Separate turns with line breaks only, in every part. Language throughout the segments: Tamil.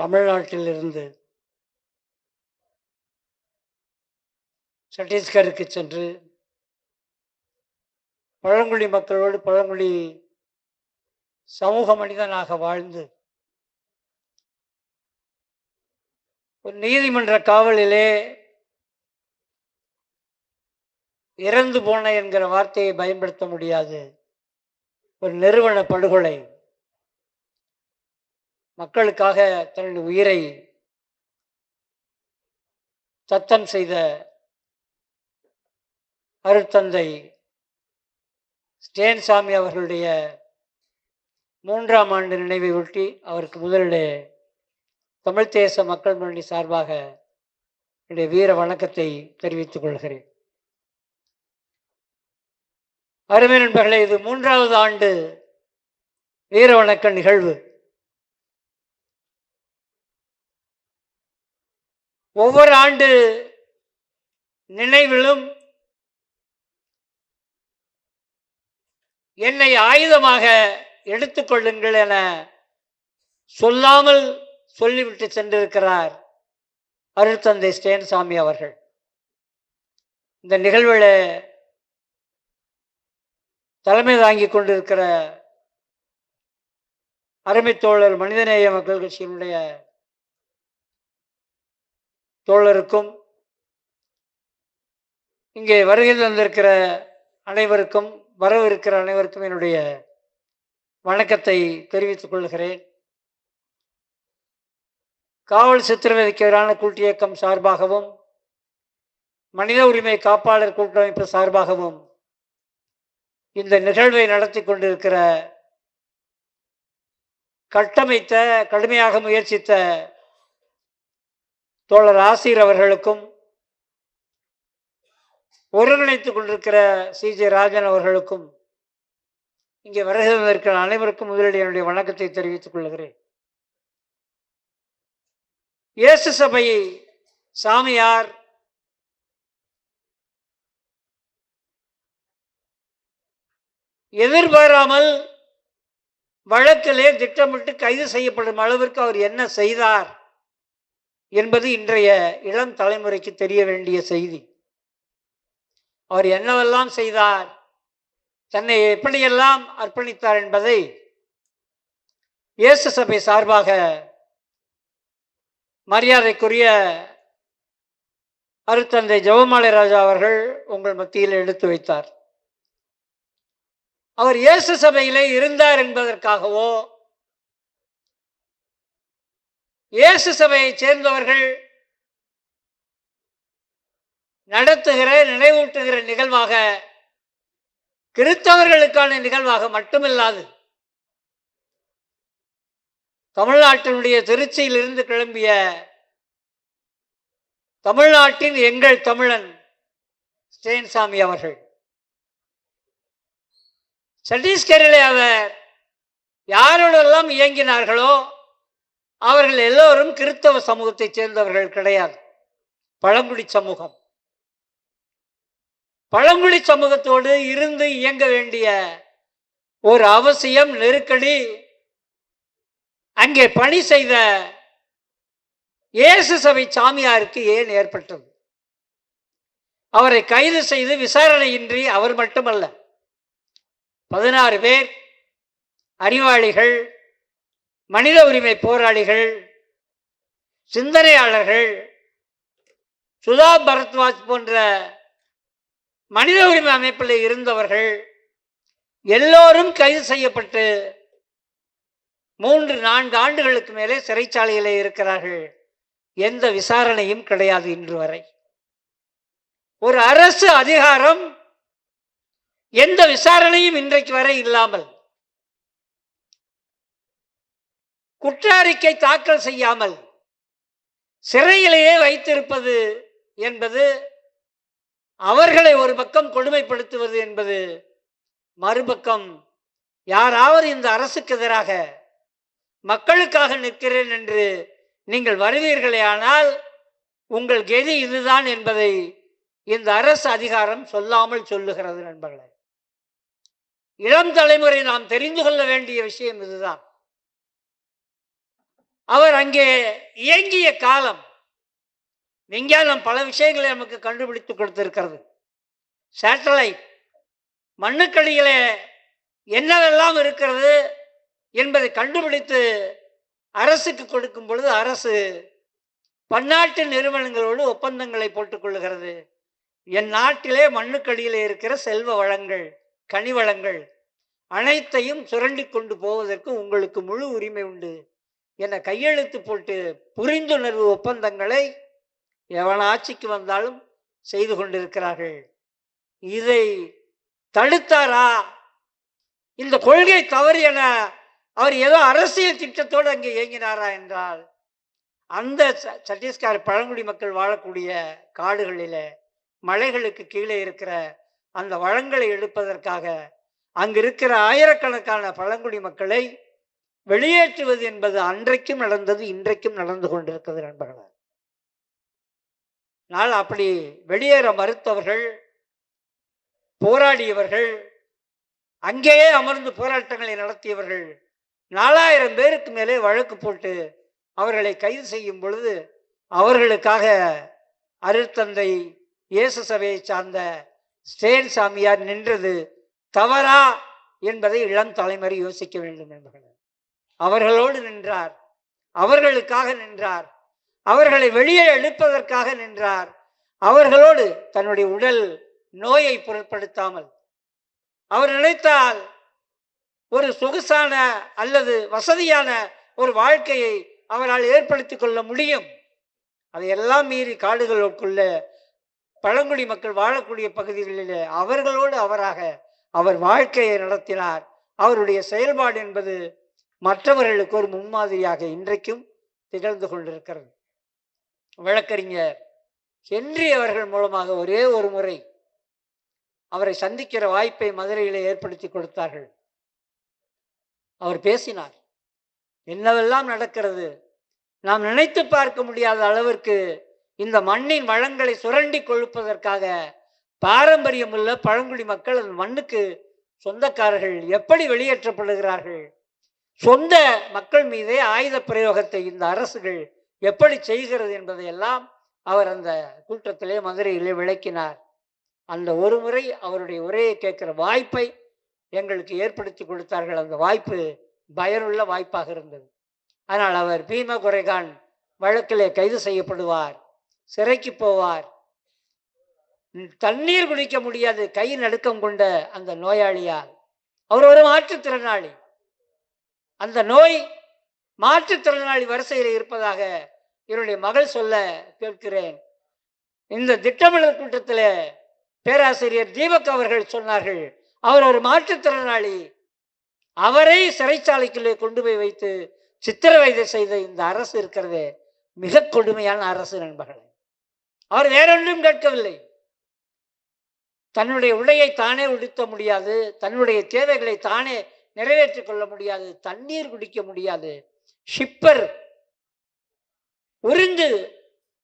தமிழ்நாட்டிலிருந்து சத்தீஸ்கருக்கு சென்று பழங்குடி மக்களோடு பழங்குடி சமூக மனிதனாக வாழ்ந்து ஒரு நீதிமன்ற காவலிலே இறந்து போன என்கிற வார்த்தையை பயன்படுத்த முடியாது. ஒரு நிறுவன படுகொலை. மக்களுக்காக தன்னுடைய உயிரை தத்தம் செய்த அருத்தந்தை ஸ்டேன்சாமி அவர்களுடைய மூன்றாம் ஆண்டு நினைவை ஒட்டி அவருக்கு முதலிலே தமிழ் தேச மக்கள் முன்னணி சார்பாக என்னுடைய வீர வணக்கத்தை தெரிவித்துக் கொள்கிறேன். அருமை நண்பர்களே இது மூன்றாவது ஆண்டு வீர வணக்க நிகழ்வு. ஒவ்வொரு ஆண்டு நினைவிலும் என்னை ஆயுதமாக எடுத்துக்கொள்ளுங்கள் என சொல்லாமல் சொல்லிவிட்டு சென்றிருக்கிறார் அருள்தந்தை ஸ்டேன்சாமி அவர்கள். இந்த நிகழ்வில் தலைமை தாங்கி கொண்டிருக்கிற அருமைத்தோழர் மனிதநேய மக்கள் கட்சியினுடைய தோழருக்கும் இங்கே வருகை தந்திருக்கிற அனைவருக்கும் வரவிருக்கிற அனைவருக்கும் என்னுடைய வணக்கத்தை தெரிவித்துக் கொள்கிறேன். காவல் சித்திரவதைக்கு எதிரான கூட்டியக்கம் சார்பாகவும் மனித உரிமை காப்பாளர் கூட்டமைப்பு சார்பாகவும் இந்த நிகழ்வை நடத்தி கொண்டிருக்கிற கட்டமைத்த கடுமையாக முயற்சித்த தோழர் ஆசிர் அவர்களுக்கும் ஒருங்கிணைத்துக் கொண்டிருக்கிற சி ஜே ராஜன் அவர்களுக்கும் இங்கே வருகை இருக்கிற அனைவருக்கும் முதலில் என்னுடைய வணக்கத்தை தெரிவித்துக் கொள்கிறேன். இயேசு சபையை சாமியார் எதிர்பாராமல் வழக்கிலே திட்டமிட்டு கைது செய்யப்படும் அளவிற்கு அவர் என்ன செய்தார்? என்பது இன்றைய இளம் தலைமுறைக்கு தெரிய வேண்டிய செய்தி. அவர் என்னவெல்லாம் செய்தார்? தன்னை எப்படியெல்லாம் அர்ப்பணித்தார் என்பதை இயேசு சபை சார்பாக மரியாதைக்குரிய அருத்தந்தை ஜெவமாலை ராஜா அவர்கள் உங்கள் மத்தியில் எடுத்து வைத்தார். அவர் இயேசு சபையிலே இருந்தார் என்பதற்காகவோ இயேசு சபையைச் சேர்ந்தவர்கள் நடத்துகிற நினைவூட்டுகிற நிகழ்வாக கிறித்தவர்களுக்கான நிகழ்வாக மட்டுமில்லாது தமிழ்நாட்டினுடைய திருச்சியிலிருந்து கிளம்பிய தமிழ்நாட்டின் எங்கள் தமிழன் ஸ்டேன்சாமி அவர்கள். சட்டீஸ்கரிலே அவர் யாரோடெல்லாம் இயங்கினார்களோ அவர்கள் எல்லோரும் கிறிஸ்தவ சமூகத்தை சேர்ந்தவர்கள் கிடையாது. பழங்குடி சமூகம். பழங்குடி சமூகத்தோடு இருந்து இயங்க வேண்டிய ஒரு அவசியம் நெருக்கடி. அங்கே பணி செய்த இயேசு சபை சாமியாருக்கு ஏன் ஏற்பட்டது? அவரை கைது செய்து விசாரணையின்றி அவர் மட்டுமல்ல பதினாறு பேர் அறிவாளிகள் மனித உரிமை போராளிகள் சிந்தனையாளர்கள் சுதா பரத்வாஜ் போன்ற மனித உரிமை அமைப்பில் இருந்தவர்கள் எல்லோரும் கைது செய்யப்பட்டு மூன்று நான்கு ஆண்டுகளுக்கு மேலே சிறைச்சாலையிலே இருக்கிறார்கள். எந்த விசாரணையும் கிடையாது இன்று வரை. ஒரு அரசு அதிகாரம் எந்த விசாரணையும் இன்றைக்கு வரை இல்லாமல் குற்ற அறிக்கை தாக்கல் செய்யாமல் சிறையிலேயே வைத்திருப்பது என்பது அவர்களை ஒரு பக்கம் கொடுமைப்படுத்துவது என்பது மறுபக்கம் யாராவது இந்த அரசுக்கு எதிராக மக்களுக்காக நிற்கிறேன் என்று நீங்கள் வருவீர்களே ஆனால் உங்கள் கெதி இதுதான் என்பதை இந்த அரசு அதிகாரம் சொல்லாமல் சொல்லுகிறது நண்பர்களே. இளம் தலைமுறை நாம் தெரிந்து கொள்ள வேண்டிய விஷயம் இதுதான். அவர் அங்கே இயங்கிய காலம் விஞ்ஞானம் பல விஷயங்களை நமக்கு கண்டுபிடித்து கொடுத்திருக்கிறது. சேட்டலைட் மண்ணுக்கடியிலே என்னவெல்லாம் இருக்கிறது என்பதை கண்டுபிடித்து அரசுக்கு கொடுக்கும் பொழுது அரசு பன்னாட்டு நிறுவனங்களோடு ஒப்பந்தங்களை போட்டுக்கொள்ளுகிறது என் நாட்டிலே மண்ணுக்கடியில் இருக்கிற செல்வ வளங்கள் கனிவளங்கள் அனைத்தையும் சுரண்டி கொண்டு போவதற்கு உங்களுக்கு முழு உரிமை உண்டு. என கையெழுத்து போட்டு புரிந்துணர்வு ஒப்பந்தங்களை எவன் ஆட்சிக்கு வந்தாலும் செய்து கொண்டிருக்கிறார்கள். இதை தடுத்தாரா? இந்த கொள்கை தவறு என அவர் ஏதோ அரசியல் திட்டத்தோடு அங்கே இயங்கினாரா என்றால் அந்த ச- சத்தீஸ்கர் பழங்குடி மக்கள் வாழக்கூடிய காடுகளில் மலைகளுக்கு கீழே இருக்கிற அந்த வளங்களை எடுப்பதற்காக அங்கிருக்கிற ஆயிரக்கணக்கான பழங்குடி மக்களை வெளியேற்றுவது என்பது அன்றைக்கும் நடந்தது இன்றைக்கும் நடந்து கொண்டிருக்கிறது நண்பர்களே. நாள் அப்படி வெளியேற மறுத்தவர்கள் போராடியவர்கள் அங்கேயே அமர்ந்து போராட்டங்களை நடத்தியவர்கள் நாலாயிரம் பேருக்கு மேலே வழக்கு போட்டு அவர்களை கைது செய்யும் பொழுது அவர்களுக்காக அருத்தந்தை இயேசு சபையை சார்ந்த ஸ்டேன் சாமியார் நின்றது தவறா என்பதை இளம் தலைமுறை யோசிக்க வேண்டும் என்பர்கள் அவர்களோடு நின்றார். அவர்களுக்காக நின்றார். அவர்களை வெளியே எடுப்பதற்காக நின்றார். அவர்களோடு தன்னுடைய உடல் நோயை பொருட்படுத்தாமல். அவர் நினைத்தால் ஒரு சொகுசான அல்லது வசதியான ஒரு வாழ்க்கையை அவரால் ஏற்படுத்தி கொள்ள முடியும். அதையெல்லாம் மீறி காடுகளுக்குள்ள பழங்குடி மக்கள் வாழக்கூடிய பகுதிகளிலே அவர்களோடு அவராக அவர் வாழ்க்கையை நடத்தினார். அவருடைய செயல்பாடு என்பது மற்றவர்களுக்கு ஒரு முன்மாதிரியாக இன்றைக்கும் திகழ்ந்து கொண்டிருக்கிறது. வழக்கறிஞர் ஹென்றி அவர்கள் மூலமாக ஒரே ஒரு முறை அவரை சந்திக்கிற வாய்ப்பை மதுரையிலே ஏற்படுத்தி கொடுத்தார்கள். அவர் பேசினார் என்னவெல்லாம் நடக்கிறது? நாம் நினைத்து பார்க்க முடியாத அளவிற்கு இந்த மண்ணின் வளங்களை சுரண்டி கொழுப்பதற்காக பாரம்பரியமுள்ள பழங்குடி மக்கள் அந்த மண்ணுக்கு சொந்தக்காரர்கள் எப்படி வெளியேற்றப்படுகிறார்கள்? சொந்த மக்கள் மீதே ஆயுத பிரயோகத்தை இந்த அரசுகள் எப்படி செய்கிறது என்பதையெல்லாம் அவர் அந்த கூட்டத்திலே மதுரையிலே விளக்கினார். அந்த ஒரு முறை அவருடைய உரையை கேட்கிற வாய்ப்பை எங்களுக்கு ஏற்படுத்தி கொடுத்தார்கள். அந்த வாய்ப்பு பயனுள்ள வாய்ப்பாக இருந்தது. ஆனால் அவர் பீம குறைகான் வழக்கிலே கைது செய்யப்படுவார் சிறைக்கு போவார். தண்ணீர் குடிக்க முடியாது கை நடுக்கம் கொண்ட அந்த நோயாளியால். அவர் ஒரு மாற்றுத்திறனாளி. அந்த நோய் மாற்றுத்திறனாளி வரிசையில் இருப்பதாக என்னுடைய மகள் சொல்ல கேட்கிறேன். இந்த திட்டமிடல் கூட்டத்தில் பேராசிரியர் தீபக் அவர்கள் சொன்னார்கள் அவர் ஒரு மாற்றுத்திறனாளி அவரை சிறைச்சாலைக்குள்ளே கொண்டு போய் வைத்து சித்திரவதை செய்த இந்த அரசு இருக்கிறது மிக கொடுமையான அரசு நண்பர்களே. அவர் வேறொன்றும் கேட்கவில்லை. தன்னுடைய உடையை தானே உடுத்த முடியாது தன்னுடைய தேவைகளை தானே நிறைவேற்றிக் கொள்ள முடியாது தண்ணீர் குடிக்க முடியாது. ஷிப்பர் உறிந்து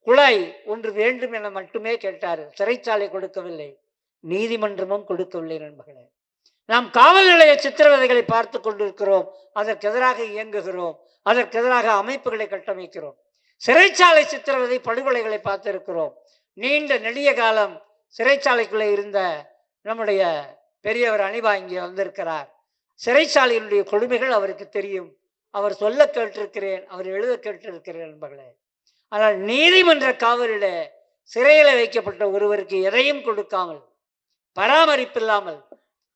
குழாய் ஒன்று வேண்டும் என மட்டுமே கேட்டார். சிறைச்சாலை கொடுக்கவில்லை. நீதிமன்றமும் கொடுக்கவில்லை நண்பர்களே. நாம் காவல் நிலைய சித்திரவதைகளை பார்த்து கொண்டிருக்கிறோம். அதற்கு எதிராக இயங்குகிறோம். அதற்கு எதிராக அமைப்புகளை கட்டமைக்கிறோம். சிறைச்சாலை சித்திரவதை படுகொலைகளை பார்த்திருக்கிறோம். நீண்ட நெடிய காலம் சிறைச்சாலைக்குள்ளே இருந்த நம்முடைய பெரியவர் அணிவா இங்கே வந்திருக்கிறார். சிறைச்சாலையினுடைய கொடுமைகள் அவருக்கு தெரியும். அவர் சொல்ல கேட்டிருக்கிறேன் அவர் எழுத கேட்டிருக்கிறேன் நண்பர்களே. ஆனால் நீதிமன்ற காவலில் சிறையில் வைக்கப்பட்ட ஒருவருக்கு எதையும் கொடுக்காமல் பராமரிப்பில்லாமல்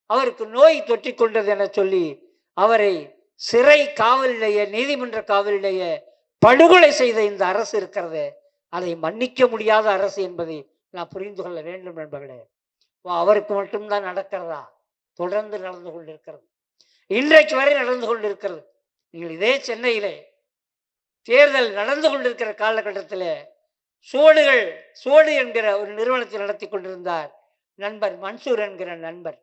அவருக்கு நோய் தொற்றி கொண்டது என சொல்லி அவரை சிறை காவலிலேயே நீதிமன்ற காவலிலேயே படுகொலை செய்த இந்த அரசு இருக்கிறது. அதை மன்னிக்க முடியாத அரசு என்பதை நான் புரிந்து கொள்ள வேண்டும் நண்பர்களே. அவருக்கு மட்டும்தான் நடக்கிறதா? தொடர்ந்து நடந்து கொண்டிருக்கிறது. இன்றைக்கு வரை நடந்து கொண்டிருக்கிறது. நீங்கள் இதே சென்னையிலே தேர்தல் நடந்து கொண்டிருக்கிற காலகட்டத்தில் சோடுகள் சோடு என்கிற ஒரு நிறுவனத்தை நடத்தி கொண்டிருந்தார் நண்பர் மன்சூர் என்கிற நண்பர்.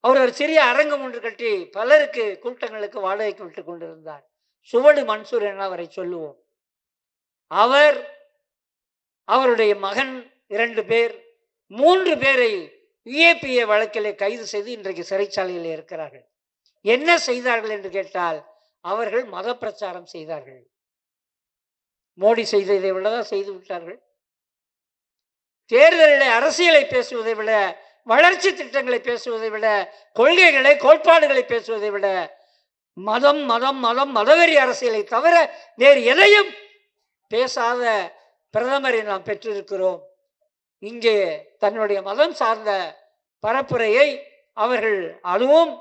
அவர் ஒரு சிறிய அரங்கம் ஒன்று கட்டி பலருக்கு கூட்டங்களுக்கு வாடகைக்கு விட்டு கொண்டிருந்தார். சுவடு மன்சூர் என அவரை சொல்லுவோம். அவர் அவருடைய மகன் இரண்டு பேர் மூன்று பேரை இஏபிஏ வழக்கிலே கைது செய்து இன்றைக்கு சிறைச்சாலையில் இருக்கிறார்கள். என்ன செய்தார்கள் என்று கேட்டால் அவர்கள் மத பிரச்சாரம் செய்தார்கள். மோடி செய்ததை விட தான் செய்து விட்டார்கள். தேர்தலில் அரசியலை பேசுவதை விட வளர்ச்சி திட்டங்களை பேசுவதை விட கொள்கைகளை கோட்பாடுகளை பேசுவதை விட மதம் மதம் மதம் மதவெறி அரசியலை தவிர வேறு எதையும் பேசாத பிரதமரை நாம் பெற்றிருக்கிறோம். இங்கே தன்னுடைய மதம் சார்ந்த பரப்புரையை அவர்கள் அதுவும்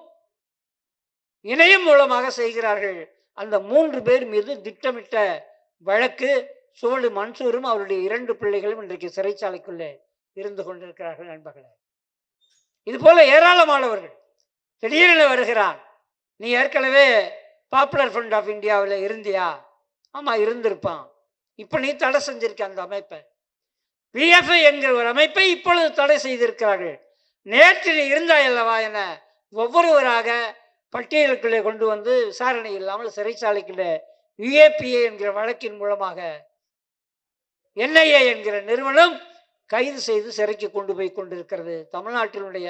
இணையம் மூலமாக செய்கிறார்கள். அந்த மூன்று பேர் மீது திட்டமிட்ட வழக்கு சோழு மன்சூரும் அவருடைய இரண்டு பிள்ளைகளும் இன்றைக்கு சிறைச்சாலைக்குள்ளே இருந்து கொண்டிருக்கிறார்கள் நண்பர்களே. இது போல ஏராளமானவர்கள் திடீரென வருகிறான் நீ ஏற்கனவே பாப்புலர் ஃப்ரண்ட் ஆஃப் இந்தியாவில் இருந்தியா? ஆமாம் இருந்திருப்பான். இப்போ நீ தடை செஞ்சிருக்க அந்த அமைப்பை. பிஎஃப்ஐ என்கிற ஒரு அமைப்பை இப்பொழுது தடை செய்திருக்கிறார்கள். நேற்று நீ இருந்தாய் அல்லவா என ஒவ்வொருவராக பட்டியலுக்குள்ளே கொண்டு வந்து விசாரணை இல்லாமல் சிறைச்சாலைக்குள்ளே யுஏபிஏ என்கிற வழக்கின் மூலமாக என்ஐஏ என்கிற நிறுவனம் கைது செய்து சிறைக்கு கொண்டு போய் கொண்டிருக்கிறது. தமிழ்நாட்டினுடைய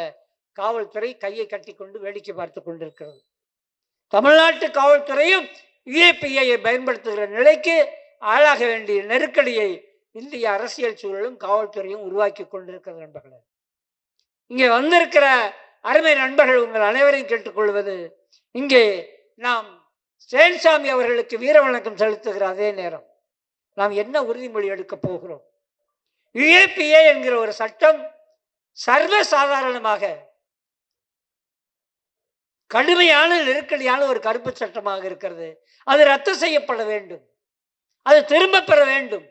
காவல்துறை கையை கட்டி கொண்டு வேடிக்கை பார்த்து கொண்டிருக்கிறது. தமிழ்நாட்டு காவல்துறையும் யுஏபிஐயை பயன்படுத்துகிற நிலைக்கு ஆளாக வேண்டிய நெருக்கடியை இந்திய அரசியல் சூழலும் காவல்துறையும் உருவாக்கி கொண்டிருக்கிறது நண்பர்களே. இங்கே வந்திருக்கிற அருமை நண்பர்கள் உங்கள் அனைவரையும் கேட்டுக்கொள்வது இங்கே நாம் சேன்சாமி அவர்களுக்கு வீர வணக்கம் செலுத்துகிற அதே நேரம். நாம் என்ன உறுதிமொழி எடுக்கப் போகிறோம்? யுஏபிஏ என்கிற ஒரு சட்டம் சர்வ சாதாரணமாக கடுமையான நெருக்கடியான ஒரு கருப்பு சட்டமாக இருக்கிறது. அது ரத்து செய்யப்பட வேண்டும். அது திரும்ப பெற வேண்டும்.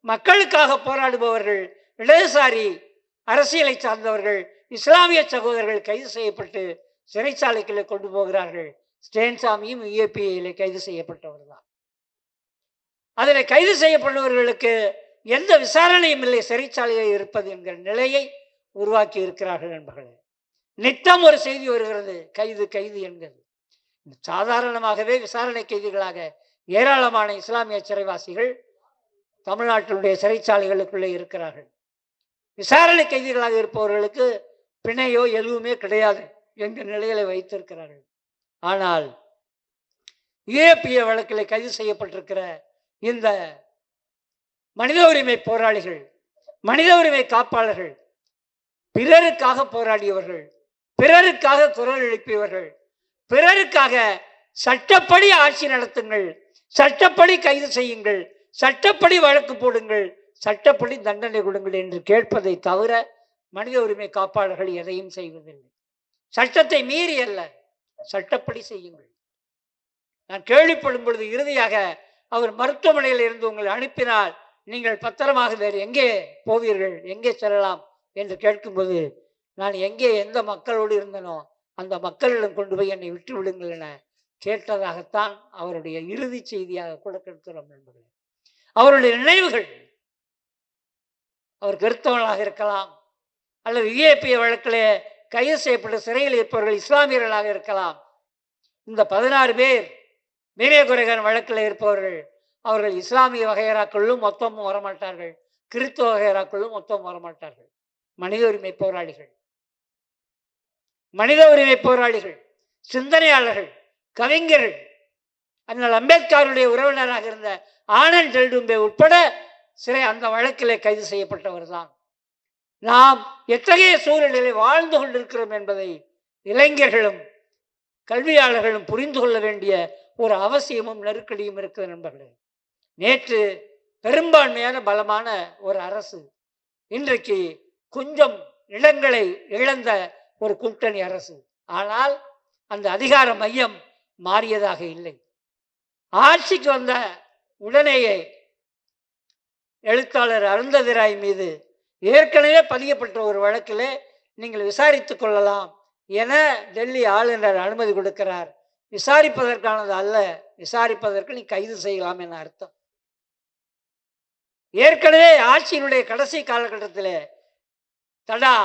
மக்களுக்காக போராடுபவர்கள் இடதுசாரி அரசியலை சார்ந்தவர்கள் இஸ்லாமிய சகோதரர்கள் கைது செய்யப்பட்டு சிறைச்சாலைக்குள்ளே கொண்டு போகிறார்கள். ஸ்டேன்சாமியும் யுஏபிஐயில் கைது செய்யப்பட்டவர் தான். அதில் கைது செய்யப்பட்டவர்களுக்கு எந்த விசாரணையும் இல்லை. சிறைச்சாலையில் இருப்பது என்கிற நிலையை உருவாக்கி இருக்கிறார்கள் நண்பர்களே நித்தம் ஒரு செய்தி வருகிறது. கைது கைது என்கிறது. சாதாரணமாகவே விசாரணை கைதிகளாக ஏராளமான இஸ்லாமிய சிறைவாசிகள் தமிழ்நாட்டினுடைய சிறைச்சாலைகளுக்குள்ளே இருக்கிறார்கள். விசாரணை கைதிகளாக இருப்பவர்களுக்கு பிணையோ எதுவுமே கிடையாது என்கிற நிலையில வைத்திருக்கிறார்கள். ஆனால் யுஏபிஏ வழக்கில் கைது செய்யப்பட்டிருக்கிற இந்த மனித உரிமை போராளிகள் மனித உரிமை காப்பாளர்கள் பிறருக்காக போராடியவர்கள் பிறருக்காக குரல் எழுப்பியவர்கள் பிறருக்காக சட்டப்படி ஆட்சி நடத்துங்கள் சட்டப்படி கைது செய்யுங்கள் சட்டப்படி வழக்கு போடுங்கள் சட்டப்படி தண்டனை கொடுங்கள் என்று கேட்பதை தவிர மனித உரிமை காப்பாளர்கள் எதையும் செய்வதில்லை. சட்டத்தை மீறி அல்ல சட்டப்படி செய்யுங்கள். நான் கேள்விப்படும் பொழுது இறுதியாக அவர் மருத்துவமனையில் இருந்து உங்களை அனுப்பினால் நீங்கள் பத்திரமாக வேறு எங்கே போவீர்கள் எங்கே செல்லலாம் என்று கேட்கும்போது நான் எங்கே எந்த மக்களோடு இருந்தனோ அந்த மக்களிடம் கொண்டு போய் என்னை விட்டு விடுங்கள் என கேட்டதாகத்தான் அவருடைய இறுதி செய்தியாக கூட கேட்கிறோம் என்பது அவருடைய நினைவுகள் அவர் கருத்தவனாக இருக்கலாம் அல்லது யுஏபிஏ வழக்கில் கைது செய்யப்பட்ட சிறையில் இருப்பவர்கள் இஸ்லாமியர்களாக இருக்கலாம். இந்த பதினாறு பேர் வீரகுரகன் வழக்கில் இருப்பவர்கள் அவர்கள் இஸ்லாமிய வகையராக்களும் மொத்தமும் வரமாட்டார்கள். கிறிஸ்துவ வகையராக்களும் மொத்தம் வரமாட்டார்கள். மனித உரிமை போராளிகள். மனித உரிமை போராளிகள் சிந்தனையாளர்கள் கவிஞர்கள். அண்ணல் அம்பேத்கருடைய உறவினராக இருந்த ஆனந்த் டெல்டும்பே உட்பட சிறை அந்த வழக்கிலே கைது செய்யப்பட்டவர் தான் நாம் எத்தகைய சூழ்நிலையில் வாழ்ந்து கொண்டிருக்கிறோம் என்பதை இளைஞர்களும் கல்வியாளர்களும் புரிந்து கொள்ள வேண்டிய ஒரு அவசியமும் நெருக்கடியும் இருக்குது நண்பர்களே. நேற்று பெரும்பான்மையான பலமான ஒரு அரசு இன்றைக்கு கொஞ்சம் இடங்களை இழந்த ஒரு கூட்டணி அரசு. ஆனால் அந்த அதிகார மையம் மாறியதாக இல்லை. ஆட்சிக்கு வந்த உடனேயே எழுத்தாளர் அருந்ததிராய் மீது ஏற்கனவே பதியப்பட்ட ஒரு வழக்கில் நீங்கள் விசாரித்து கொள்ளலாம் என டெல்லி ஆளுநர் அனுமதி கொடுக்கிறார். விசாரிப்பதற்கானது அல்ல விசாரிப்பதற்கு நீ கைது செய்யலாம் என அர்த்தம். ஏற்கனவே ஆட்சியினுடைய கடைசி காலகட்டத்தில் தடா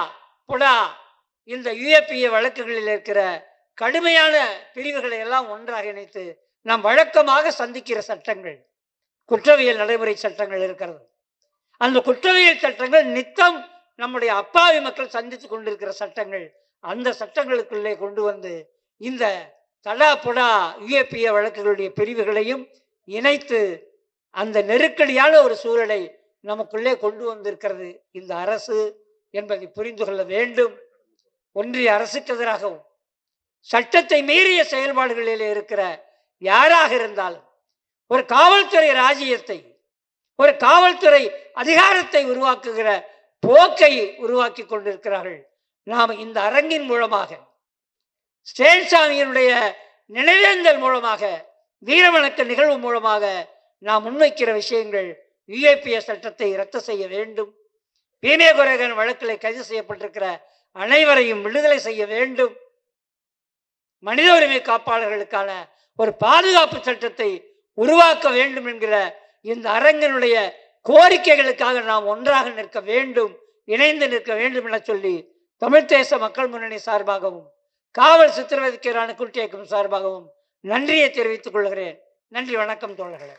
புடா இந்த யுஏபிஏ வழக்குகளில் இருக்கிற கடுமையான பிரிவுகளை எல்லாம் ஒன்றாக இணைத்து நாம் வழக்கமாக சந்திக்கிற சட்டங்கள் குற்றவியல் நடைமுறை சட்டங்கள் இருக்கிறது. அந்த குற்றவியல் சட்டங்கள் நித்தம் நம்முடைய அப்பாவி மக்கள் சந்தித்து கொண்டிருக்கிற சட்டங்கள் அந்த சட்டங்களுக்குள்ளே கொண்டு வந்து இந்த தடா புடா யுஏபிஏ வழக்குகளுடைய பிரிவுகளையும் இணைத்து அந்த நெருக்கடியான ஒரு சூழலை நமக்குள்ளே கொண்டு வந்திருக்கிறது இந்த அரசு என்பதை புரிந்து கொள்ள வேண்டும். ஒன்றிய அரசுக்கு எதிராகவும் சட்டத்தை மீறிய செயல்பாடுகளில் இருக்கிற யாராக இருந்தாலும் ஒரு காவல்துறை ராஜ்யத்தை ஒரு காவல்துறை அதிகாரத்தை உருவாக்குகிற போக்கை உருவாக்கி கொண்டிருக்கிறார்கள். நாம் இந்த அரங்கின் மூலமாக ஸ்டேன்சாமியினுடைய நினைவேந்தல் மூலமாக வீரவணக்க நிகழ்வு மூலமாக நாம் முன்வைக்கிற விஷயங்கள் யுஏபிஎஸ் சட்டத்தை ரத்து செய்ய வேண்டும். பீமேகுரகன் வழக்கில் கைது செய்யப்பட்டிருக்கிற அனைவரையும் விடுதலை செய்ய வேண்டும். மனித உரிமை காப்பாளர்களுக்கான ஒரு பாதுகாப்பு சட்டத்தை உருவாக்க வேண்டும் என்கிற இந்த அரங்கினுடைய கோரிக்கைகளுக்காக நாம் ஒன்றாக நிற்க வேண்டும் இணைந்து நிற்க வேண்டும் என சொல்லி தமிழ் தேச மக்கள் முன்னணி சார்பாகவும் காவல் சித்திரவதைக்கு எதிரான சார்பாகவும் நன்றியை தெரிவித்துக் கொள்கிறேன். நன்றி வணக்கம் தோழர்களே.